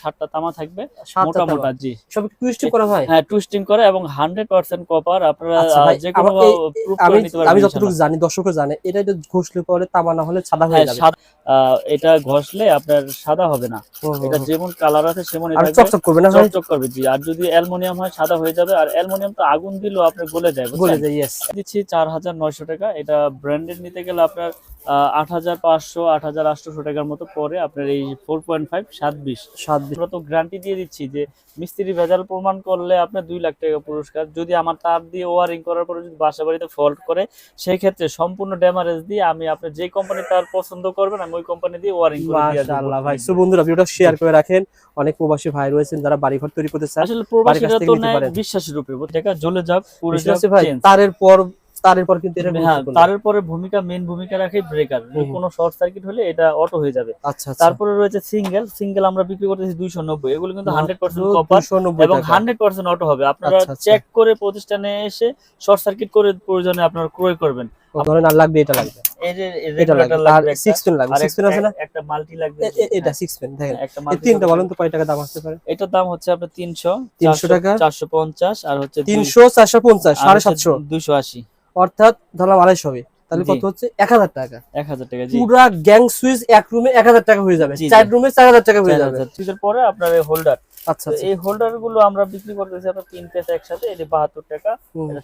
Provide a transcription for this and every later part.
সাতটা তামা থাকবে মোটা মোটা জি। সব টুইস্টিং করা হয়? হ্যাঁ টুইস্টিং করে এবং হান্ড্রেড পার্সেন্ট কপার আপনারা আচ্ছা যে কোনো করে নিতে পারবেন আমি যতটুকু জানি দর্শকও জানে এটা এটা ঘষলে পরে তামা না হলে সাদা হয়ে হ্যাঁ যাবে। এটা ঘষলে আপনার সাদা হবে না। এটা যেমন কালার আছে আর থাকবে চকচক করবে না চকচক করবে জি। আর যদি অ্যালুমিনিয়াম হয় সাদা হয়ে যাবে। আর অ্যালুমিনিয়াম তো আগুন দিলেও আপনার গলে যায় বলে বুঝছেন যায় ইয়েস দিচ্ছি চার হাজার নয়শো টাকা। এটা ব্র্যান্ডেড নিতে গেলে আপনার আট হাজার পাঁচশো আট হাজার আটশোশো টাকার মতো পরে আপনার এই ফোর পয়েন্ট ফাইভ সাত বিশ। সাত আমরা তো গ্যারান্টি দিয়ে দিচ্ছি যে মিস্ত্রি ভেজাল প্রমাণ করলে আপনার দুই লাখ টাকা পুরস্কার। যদি আমার তার দিয়ে ওয়ারিং করার পরে যদি বাসা বাড়িতে ফল্ট করে সেই ক্ষেত্রে সম্পূর্ণ ড্যামারেজ দিয়ে আমি আপনার যে কোম্পানি তার পছন্দ করবেন আমি ওই কোম্পানি দিয়ে ওয়ারিং করে মাশাআল্লাহ ভাই। সো বন্ধুরা ভিডিওটা শেয়ার করে রাখেন। অনেক প্রবাসী ভাই রয়েছেন যারা বাড়িঘর তৈরি করতে চান আসলে প্রবাসীরা তো বিশ্বাসের উপরে। দেখা জ্বলে যাক পুরো ভাই তারের পর তারের পর কিন্তু এটা হ্যাঁ তারের পরে ভূমিকা মেন ভূমিকা রাখে ব্রেকার। কোনো শর্ট সার্কিট হলে এটা অটো হয়ে যাবে। আচ্ছা আচ্ছা। তারপরে রয়েছে সিঙ্গেল সিঙ্গেল আমরা বিক্রি করতেছি দুইশো নব্বই। এগুলো কিন্তু হান্ড্রেড পার্সেন্ট মাত্র কপার এবং টাকা। হান্ড্রেড পার্সেন্ট অটো হবে। আপনারা আচ্ছা, আচ্ছা। চেক করে প্রতিষ্ঠানে এসে শর্ট সার্কিট করে প্রয়োজনে আপনারা ক্রয় করবেন। ধরেন আর লাগবে এটা লাগবে? এটা আর একটা, 6 পেন লাগবে। 6 পেন আছে না? একটা- একটা মাল্টি লাগবে। এটা 6 পেন দেখেন। হ্যাঁ, এই তিনটা বলেন তো কয় টাকা দাম আসতে পারে? এটার দাম হচ্ছে আপনার তিনশো 300 টাকা? চারশো পঞ্চাশ আর হচ্ছে 300 450 750 দুইশো আশি। অর্থাৎ ধরলাম আড়াইশো হবে তাহলে কত হচ্ছে? 1000 টাকা। এক হাজার টাকা পুরা গ্যাং সুইচ এক রুমে 1000 টাকা হয়ে যাবে চার রুমে চার হাজার টাকা হয়ে যাবে। সুইচের পরে আপনার এই হোল্ডার আচ্ছা আচ্ছা। এই হোল্ডারগুলো আমরা বিক্রি করতেছি আপনার তিন পিস একসাথে এটা বাহাত্তর টাকা।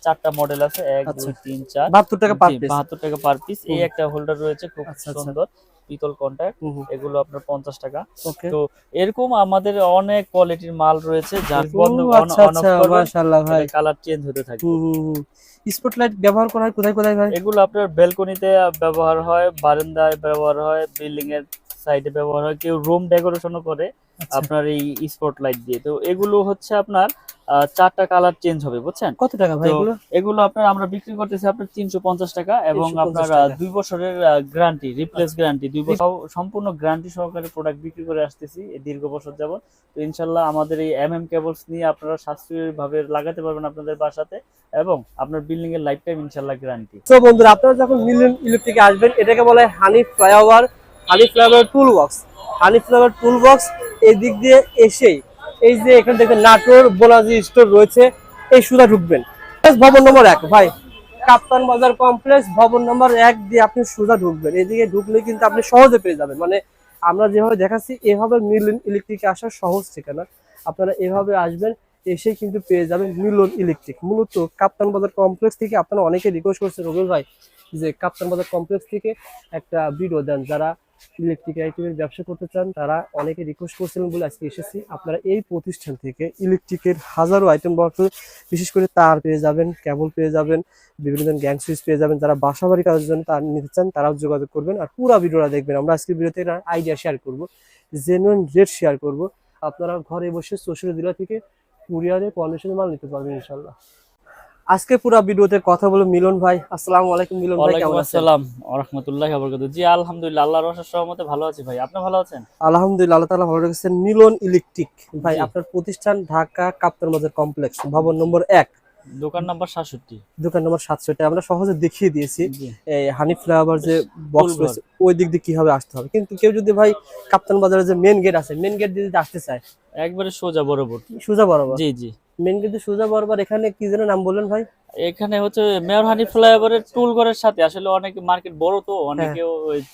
চারটা মডেল আছে এক আচ্ছা। দুই তিন চার। 72 টাকা পার পিস বাহাত্তর টাকা পার পিস এই একটা হোল্ডার রয়েছে খুব। সুন্দর। পিতল কন্ট্যাক্ট এগুলো আপনার পঞ্চাশ টাকা। তো এরকম আমাদের অনেক কোয়ালিটির মাল রয়েছে যার বন্ধ আচ্ছা আচ্ছা কালার চেঞ্জ হতে থাকে। স্পটলাইট ব্যবহার করা হয় কোথায় কোথায় ভাই? এগুলো আপনার ব্যালকনিতে ব্যবহার হয় বারান্দায় ব্যবহার হয় বিল্ডিং এর সাইডে ব্যবহার হয়। কেউ রুম ডেকোরেশনও করে। আপনার এই স্পট লাইট দিয়ে। তো এগুলো হচ্ছে আপনার চারটা কালার চেঞ্জ হবে বুঝছেন? কত টাকা ভাই এগুলো? এগুলো আপনার আমরা বিক্রি করতেছি আপনার তিনশো পঞ্চাশ টাকা এবং আপনার দুই বছরের গ্যারান্টি রিপ্লেস গ্যারান্টি দুই বছর সম্পূর্ণ গ্যারান্টি সহকারে প্রোডাক্ট বিক্রি করে আসতেছি এই দীর্ঘ বছর যাবত তো ইনশাল্লাহ আমাদের এই এম এম কেবলস নিয়ে আপনারা সাশ্রয়ী ভাবে লাগাতে পারবেন আপনাদের বাসাতে এবং আপনার বিল্ডিং এর লাইফ টাইম ইনশাল্লাহ গ্যারান্টি তো বন্ধুরা আপনারা যখন মিলিয়ন ইলেকট্রিকে আসবেন এটাকে বলে honey flyover honey flyover tool box honey flyover tool box এই দিক দিয়ে এসেই। এই যে এখানে দেখবেন নাটোর বোলাজি স্টোর রয়েছে, এই সুদা ঢুকবেন। ভবন নম্বর এক, ভাই। কাপ্তান বাজার কমপ্লেক্স ভবন নম্বর এক দিয়ে আপনি সুদা ঢুকবেন। এদিকে ঢুকলে কিন্তু আপনি সহজে পেয়ে যাবেন। মানে আমরা যেভাবে দেখাচ্ছি, এভাবে মিলন ইলেকট্রিকে আসার সহজ ঠিকানা। আপনারা এভাবে আসবেন এসে কিন্তু পেয়ে যাবেন মিলন ইলেকট্রিক মূলত কাপ্তান বাজার কমপ্লেক্স থেকে আপনারা অনেকে রিকোয়েস্ট করছেন, রবিউল ভাই, যে কাপ্তান বাজার কমপ্লেক্স থেকে একটা ভিডিও দেন। যারা ইলেকট্রিক আইটেমের ব্যবসা করতে চান, তারা অনেকে রিকোয়েস্ট করছিলেন বলে আজকে এসেছি। আপনারা এই প্রতিষ্ঠান থেকে ইলেকট্রিকের হাজারো আইটেম বক্স বিশেষ করে তার পেয়ে যাবেন কেবল পেয়ে যাবেন, বিভিন্ন ধরনের গ্যাং সুইচ পেয়ে যাবেন, যারা বাসা বাড়ি কাজের জন্য তার নিতে চান, তারাও যোগাযোগ করবেন আর পুরো ভিডিওটা দেখবেন। আমরা আজকে ভিডিওতে আইডিয়া শেয়ার করব জেনুইন রেট শেয়ার করব। আপনারা ঘরে বসে সোশ্যাল মিডিয়া থেকে কুরিয়ারে কন্ডিশনে মাল নিতে পারবেন ইনশাল্লাহ আজকে পুরো ভিডিওতে কথা বলব মিলন ভাই। আসসালামু আলাইকুম মিলন ভাই কেমন আছেন? আসসালাম ওয়া রাহমাতুল্লাহি জি আলহামদুলিল্লাহ আল্লাহর রহস্য সহমতে ভালো আছি ভাই। আপনি ভালো আছেন? আলহামদুলিল্লাহ আল্লাহ তাআলা ভালো রেখেছেন। মিলন ইলেকট্রিক। ভাই আপনার প্রতিষ্ঠান ঢাকা কাপ্তান বাজার কমপ্লেক্স ভবন নম্বর এক। দোকান নাম্বার সাতষট্টি। দোকান নম্বর সাতশোটা আমরা সহজে দেখিয়ে দিয়েছি। এই হানি ফ্লাওয়ার যে বক্স রয়েছে ওই দিক দিয়ে কীভাবে আসতে হবে? কিন্তু কেউ যদি ভাই কাপ্তান বাজারের যে মেন গেট আছে মেন গেট দিয়ে যদি আসতে চায় একবারে সোজা বরাবর। সোজা বরাবর? জি জি। মেন গেট দিয়ে সোজা বরাবর এখানে কি যেন নাম বললেন ভাই? এখানে হচ্ছে মেয়র হানি ফ্লাইওভারের টুল ঘরের সাথে আসলে অনেকে মার্কেট বড় তো অনেকে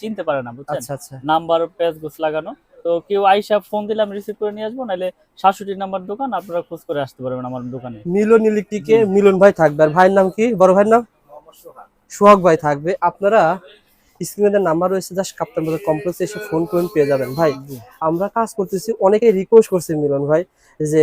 চিনতে পারে না বুঝছেন? আচ্ছা আচ্ছা। নাম্বার পেজ গোছ লাগানো। তো কেউ আইসা ফোন দিলে আমি রিসিভ করে নিয়ে আসব নাহলে শাশুটির নাম্বার দোকান আপনারা খোঁজ করে আসতে পারবেন আমার দোকানে। মিলন ইলেকট্রিকে মিলন ভাই থাকবে। আর ভাইয়ের নাম কি? বড় ভাইয়ের নাম? সোহাগ ভাই থাকবে। আপনারা স্ক্রিনে নাম্বার রয়েছে জাস্ট কাপ্তান বাজার কমপ্লেক্সে এসে ফোন করে পেয়ে যাবেন। ভাই আমরা কাজ করতেছি অনেকে রিকোয়েস্ট করছে মিলন ভাই যে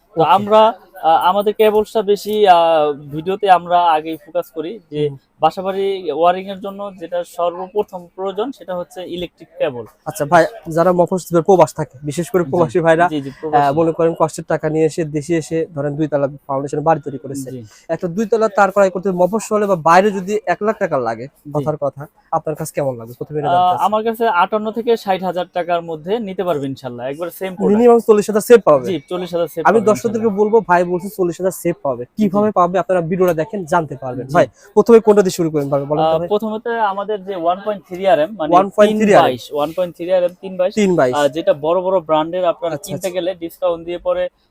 আমরা আমাদের কেবলসটা বেশি ভিডিওতে আমরা আগেই ফোকাস করি যে বাসাবাড়ি ওয়ারিং এর জন্য যেটা সর্বপ্রথম প্রয়োজন সেটা হচ্ছে ইলেকট্রিক কেবল আচ্ছা ভাই যারা মফস্বলের প্রবাস থাকে বিশেষ করে প্রবাসী ভাইরা। মনে করেন কষ্টের টাকা নিয়ে এসে দেশে এসে ধরেন দুই তলা ফাউন্ডেশন বাড়ি তৈরি করেছে। একটা দুই তলা তার ক্রয় করতে মফস্বলে বা বাইরে যদি এক লাখ টাকা লাগে কথার কথা আপনার কাছে কেমন লাগবে? প্রথমে আমার কাছে আটান্ন থেকে ষাট হাজার টাকার মধ্যে নিতে পারবে ইনশাল্লাহ একবার সেম মিনিমাম চল্লিশ হাজার সেভ পাবে। জি চল্লিশ হাজার save আমি দর্শকদেরকে বলব ভাই বলছে চল্লিশ হাজার সেভ পাবে। কীভাবে পাবে আপনারা ভিডিওটা দেখেন জানতে পারবেন। ভাই প্রথমে কোনটা দিয়ে শুরু করেন বলেন? প্রথমত আমাদের যে one point three R M মানে ওয়ান পয়েন্ট থ্রি বাইশ one point three R M তিন বাইশ। তিন বাইশ। যেটা বড় বড় ব্র্যান্ডের আপনারা আচ্ছা, কিনতে আচ্ছা। গেলে ডিসকাউন্ট দিয়ে পরে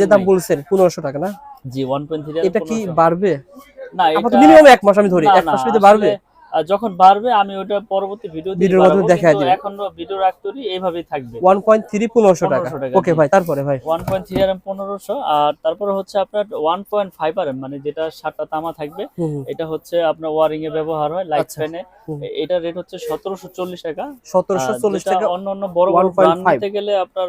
যে দাম বলছেন পনেরোশো টাকা না? জি ওয়ান পয়েন্ট থ্রি এটা কি বাড়বে? না এটা মিনিমাম এক মাস আমি ধরি। এক মাস ভিতরে বাড়বে? যখন বাড়বে আমি ওটা পরবর্তী ভিডিও ভিডিওর মাধ্যমে দেখায় দিবেন। এখন ভিডিও এইভাবেই থাকবে। ওয়ান পয়েন্ট থ্রি পনেরোশো টাকা। 1500 টাকা, ওকে ভাই তারপরে ভাই। ওয়ান পয়েন্ট থ্রি আর তারপরে হচ্ছে আপনার ওয়ান পয়েন্ট ফাইভ আর মানে যেটা সাতটা তামা থাকবে। এটা হচ্ছে আপনার ওয়ারিং এ ব্যবহার হয় লাইট। ফ্যানে এটা রেট হচ্ছে সতেরোশো চল্লিশ টাকা। সতেরোশো আহ, চল্লিশ যেটা টাকা অন্য অন্য বড় বড় 1.5 ব্র্যান্ড নিতে গেলে আপনার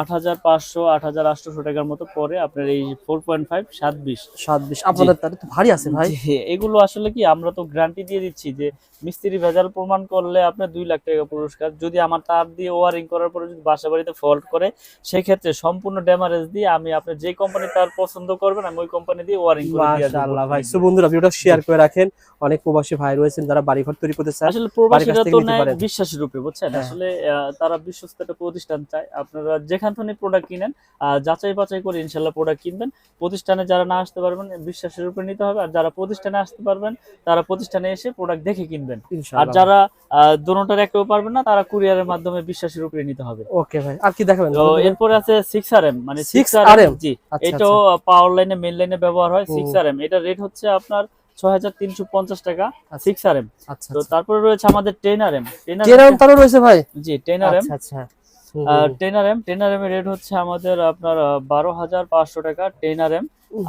আট হাজার পাঁচশো আট হাজার আটশোশো টাকার মতো পরে আপনার এই ফোর পয়েন্ট ফাইভ সাত বিশ। সাত বিশ। আপনাদের তাহলে তো ভারী আছে ভাই। এগুলো আসলে কি আমরা তো গ্যারান্টি দিয়ে দিচ্ছি যে মিস্ত্রি ভেজাল প্রমাণ করলে আপনার দুই লাখ টাকা পুরস্কার। যদি আমার তার দিয়ে ওয়ারিং করার পরে যদি বাসা বাড়িতে ফল্ট করে সেই ক্ষেত্রে সম্পূর্ণ ড্যামারেজ দিয়ে আমি আপনার যে কোম্পানি তার পছন্দ করবেন আমি ওই কোম্পানি দিয়ে ওয়ারিং করে দিয়ে আসব। মাশাআল্লাহ ভাই। সো বন্ধুরা ভিডিওটা শেয়ার করে রাখেন। অনেক প্রবাসী ভাই রয়েছেন যারা বাড়িঘর তৈরি করতে চান আসলে প্রবাসীরা তো। বিশ্বাসের রূপে বুঝছেন? হ্যাঁ। আসলে তারা বিশ্বস্ত একটা প্রতিষ্ঠান চায়। আপনারা যেখান থেকে প্রোডাক্ট কিনেন যাচাই বাছাই করে ইনশাল্লাহ প্রোডাক্ট কিনবেন। প্রতিষ্ঠানে যারা না আসতে পারবেন বিশ্বাসের উপরে নিতে হবে। আর যারা প্রতিষ্ঠানে আসতে পারবেন তারা প্রতিষ্ঠানে এসে প্রোডাক্ট দেখে কিনবেন। আর যারা দোনোটার একটাও পারবেন না তারা কুরিয়ারের মাধ্যমে বিশ্বাসের উপরে নিতে হবে। ওকে ভাই আর কি দেখাবেন? তো এরপরে আছে সিক্স আর এম মানে 6 সিক্স আর এম জি। আচ্ছা, এটাও পাওয়ার লাইনে মেন লাইনে ব্যবহার হয়। সিক্স আর এম এটা রেট হচ্ছে আপনার ছয় হাজার তিনশো পঞ্চাশ টাকা সিক্স আর এম আচ্ছা তো তারপরে রয়েছে আমাদের টেন আর এম টেন জেরাম তারও রয়েছে ভাই? জি টেন আর এম আচ্ছা আচ্ছা। হুম, ten R M ten R M এর রেট হচ্ছে আমাদের আপনার বারো হাজার পাঁচশো টাকা টেন আর এম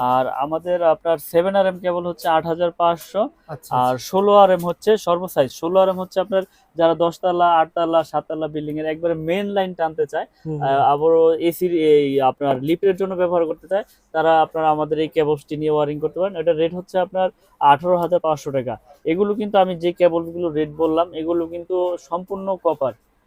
আর আমাদের আপনার সেভেন আর এম কেবল হচ্ছে আট হাজার পাঁচশো। আচ্ছা আর ষোলো আর এম হচ্ছে সর্বসাইজ। ষোলো আর এম হচ্ছে আপনার যারা দশতলা আটতলা সাততলা বিল্ডিং এর একবারে মেন লাইন টানতে চায় আবারও এসির এই আপনার লিফটের জন্য ব্যবহার করতে চায় তারা আপনার আমাদের এই কেবলসটি নিয়ে ওয়ারিং করতে পারেন। এটা রেট হচ্ছে আপনার আঠারো হাজার পাঁচশো টাকা। এগুলো কিন্তু আমি যে কেবলগুলো রেট বললাম এগুলো কিন্তু সম্পূর্ণ কপার আচ্ছা।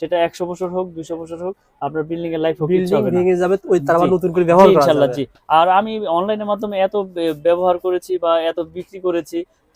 সেটা একশো বছর হোক দুশো বছর হোক আপনার বিল্ডিং এর লাইফ ভেঙে যাবে ওই তার নতুন করে ব্যবহার ইনশাল্লাহ জি। আর আমি অনলাইনের মাধ্যমে এত ব্যবহার করেছি বা এত বিক্রি করেছি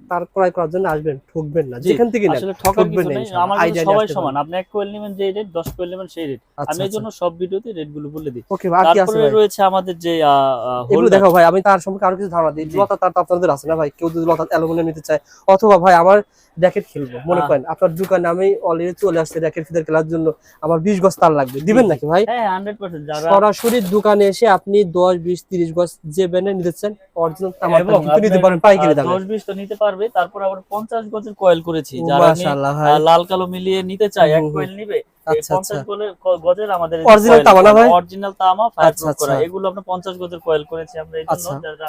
তার ক্রয় করার জন্য আসবেন ঠকবেন না যেখান থেকে আসলে ঠকবেন না আমার সবাই সমান। আপনি এক কোয়েল নেবেন যে রেট দশ কোয়েল নেবেন সেই রেট আচ্ছা আমি এই জন্য সব ভিডিওতে রেটগুলো বলে দিই। ওকে আর কি আছে তারপরে রয়েছে আমাদের যে এগুলো দেখো ভাই আমি তার সম্পর্কে আরও কিছু ধারণা দিই। লতা তার তো আপনাদের আছে না ভাই? কেউ যদি লতা অ্যালুমিনিয়াম নিতে চায় অথবা ভাই আমার র্যাকেট খেলব মনে হ্যাঁ। করেন আপনার দোকানে আমি অলরেডি চলে আসছে র্যাকেট ফিদার খেলার জন্য আমার বিশ গজ তার লাগবে দিবেন নাকি ভাই হ্যাঁ যারা সরাসরি দোকানে এসে আপনি দশ বিশ তিরিশ গজ যে ব্যান্ডে নিতে চান অরিজিনাল তামার কিন্তু নিতে পারেন পাইকারি দামে দশ বিশ তো নিতে পারবে তারপর আবার পঞ্চাশ গজের কয়েল করেছি যারা লাল কালো মিলিয়ে নিতে এক। কয়েল নিবে আচ্ছা, আচ্ছা। তামা না ভাই? অরিজিনাল তামা ফায়ার করা আচ্ছা। এগুলো আমরা পঞ্চাশ গজের কয়েল করেছি আমরা এই জন্য। যারা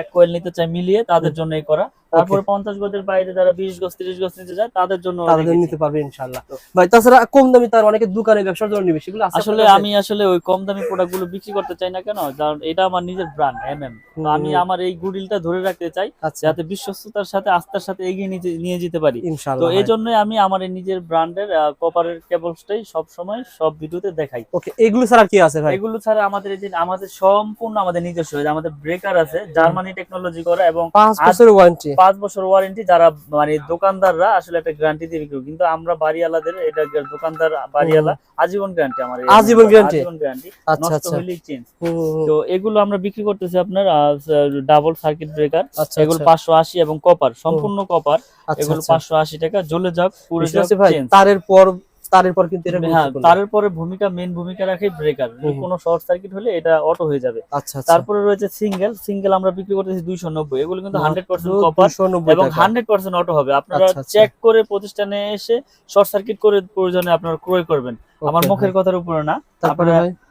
এক কয়েল নিতে চাই মিলিয়ে তাদের জন্য এই করা। তারপরে পঞ্চাশ গজের বাইরে যারা বিশ গজ তিরিশ গজ নিতে যায় তাদের জন্য তাদের নিতে পারবে ইনশাআল্লাহ। ভাই তাছাড়া কম দামি তার অনেকে দোকানে ব্যবসার জন্য নিবে সেগুলো আসলে আমি আসলে ওই কম দামি প্রোডাক্টগুলো বিক্রি করতে চাই না কেন? কারণ এটা আমার নিজের ব্র্যান্ড এম এম আমি আমার এই গুডিলটা ধরে রাখতে চাই আচ্ছা। যাতে বিশ্বস্ততার সাথে আস্থার সাথে এগিয়ে নিয়ে যেতে পারি। তো এই জন্যই আমি আমার এই নিজের ব্র্যান্ডের কপারের কেবলসটাই সব সময় সব ভিডিওতে দেখাই। ওকে এগুলো ছাড়া কি আছে ভাই? এগুলো ছাড়া আমাদের এই যে আমাদের সম্পূর্ণ আমাদের নিজস্ব আমাদের ব্রেকার আছে জার্মানি টেকনোলজি করা এবং পাঁচ ওয়ারেন্টি বছর ওয়ারেন্টি যারা মানে দোকানদাররা আসলে একটা গ্যারান্টি দিয়ে বিক্রি কিন্তু আমরা বাড়িওয়ালাদের এটা দোকানদার বাড়িওয়ালা আজীবন গ্যারান্টি আমার আজীবন গ্যারান্টি আচ্ছা নষ্ট আচ্ছা। চেঞ্জ। তো এগুলো আমরা বিক্রি করতেছি আপনার ডাবল সার্কিট ব্রেকার এগুলো আচ্ছা, পাঁচশো আশি এবং কপার সম্পূর্ণ কপার আচ্ছা, এগুলো আচ্ছা। পাঁচশো আশি টাকা জ্বলে যাক পুরো চেঞ্জ তারের পর তারের পর কিন্তু এটা হ্যাঁ তারের পরে ভূমিকা মেন ভূমিকা রাখে ব্রেকার কোন শর্ট সার্কিট হলে এটা অটো হয়ে যাবে। আচ্ছা আচ্ছা। তারপরে রয়েছে সিঙ্গেল সিঙ্গেল আমরা বিক্রি করতেছি দুইশো নব্বই। এগুলো কিন্তু হান্ড্রেড পার্সেন্ট মাত্র কপার এবং টাকা। হান্ড্রেড পার্সেন্ট অটো হবে। আপনারা আচ্ছা, আচ্ছা। চেক করে প্রতিষ্ঠানে এসে শর্ট সার্কিট করে প্রয়োজনে আপনারা ক্রয় করবেন। আমার মুখের কথার উপরে না। তারপরে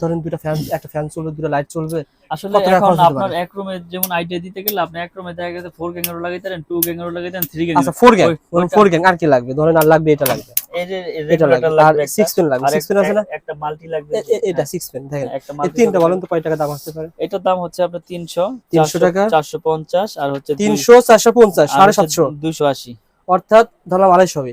ধরেন দুটো ফ্যান একটা ফ্যান চলবে দুটো লাইট চলবে আসলে এখন আপনার এক রুমে যেমন আইডিয়া দিতে গেলে আপনি এক রুমে দেখা গেছে ফোর গ্যাং এরও লাগাইতে পারেন টু গ্যাং এরও লাগাইতে পারেন থ্রি গ্যাং আচ্ছা ফোর গ্যাং ওই- ওইটা- ফোর গ্যাং আর কি লাগবে? ধরেন আর লাগবে এটা লাগবে। এই যে এটা লাগবে আর লাগবে একটা, সিক্স পেন লাগবে পেন আছে না? একটা- মাল্টি লাগবে। এটা সিক্স পেন দেখেন। হ্যাঁ, একটা এই তিনটা বলেন তো কয় টাকা দাম আসতে পারে? এটার দাম হচ্ছে আপনার তিনশো 300 টাকা? চারশো পঞ্চাশ আর হচ্ছে তিনশো চারশো পঞ্চাশ সাড়ে সাতশো। দুইশো আশি। অর্থাৎ ধরলাম আড়াইশো হবে।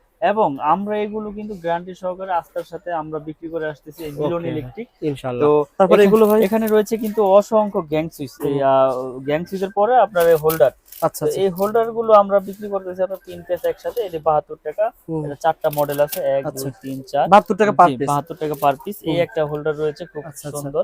এবং আমরা এগুলো কিন্তু গ্যারান্টি সহকারে আস্থার সাথে আমরা বিক্রি করে আসতেছি এই মিলন ইলেকট্রিক ইনশাআল্লাহ। তো তারপরে এগুলো ভাই এখানে রয়েছে কিন্তু অসংখ্য গ্যাং সুইচ গ্যাং সুইচের পরে আপনার এই হোল্ডার আচ্ছা আচ্ছা। এই হোল্ডারগুলো আমরা বিক্রি করতেছি আপনার তিন পিস একসাথে এটা বাহাত্তর টাকা। এটা চারটা মডেল আছে এক আচ্ছা। দুই তিন চার। বাহাত্তর টাকা পার পিস বাহাত্তর টাকা পার পিস এই একটা হোল্ডার রয়েছে খুব আচ্ছা। সুন্দর।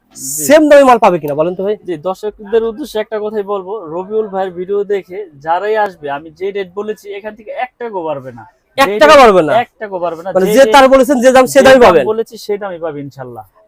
সেম দামে মাল পাবে কিনা বলেন তো ভাই? জি দর্শকদের উদ্দেশ্যে একটা কথাই বলব রবিউল ভাইয়ের ভিডিও দেখে যারাই আসবে আমি যে রেট বলেছি এখান থেকে এক টাকাও বাড়বে না। এক টাকা পারবে না? এক টাকাও বাড়বে না। মানে যে তার বলেছেন যে দাম সে দামই দাম পাবেন। বলেছি সেই দামই পাবে ইনশাল্লাহ।